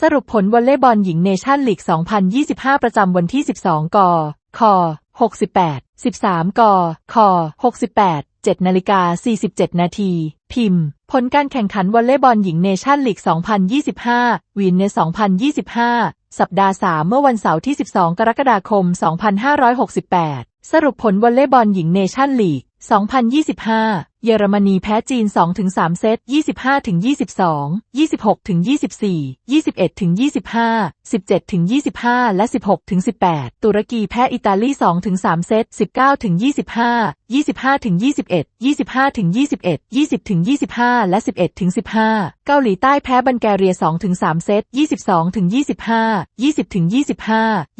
สรุปผลวอลเลย์บอลหญิงเนชั่นลีก 2025 ประจำวันที่ 12 กค68 13 กค68 7นาฬิกา47 นาที พิมพ์ ผลการแข่งขันวอลเลย์บอลหญิงเนชั่นลีก 2025 วินเน2025 สัปดาห์ 3 เมื่อวันเสาร์ที่ 12 กรกฎาคม 2568 สรุปผลวอลเลย์บอลหญิงเนชั่นลีก 2025 เยอรมนีแพ้จีน 2-3 เซต 25-22 26-24 21-25 17-25 และ 16-18 ตุรกีแพ้อิตาลี 2-3 เซต 19-25 25-21 25-21 20-25 และ 11-15 เกาหลีใต้แพ้บัลแกเรีย 2-3 เซต 22-25 20-25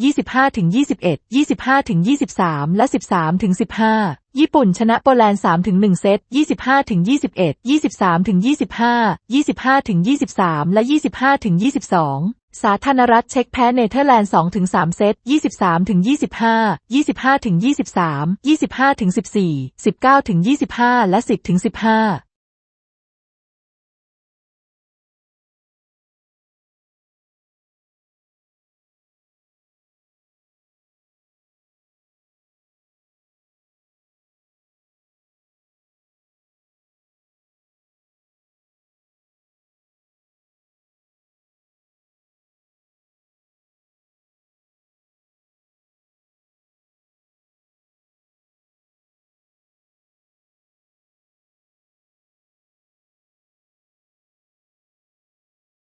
25-21 25-23 และ 13-15 ญี่ปุ่นชนะโปแลนด์3-1 เซต25-21 23-25 25-23และ25-22สาธารณรัฐเช็กแพ้เนเธอร์แลนด์2-3เซต 23-25 25-23 25-14 19-25 และ 10-15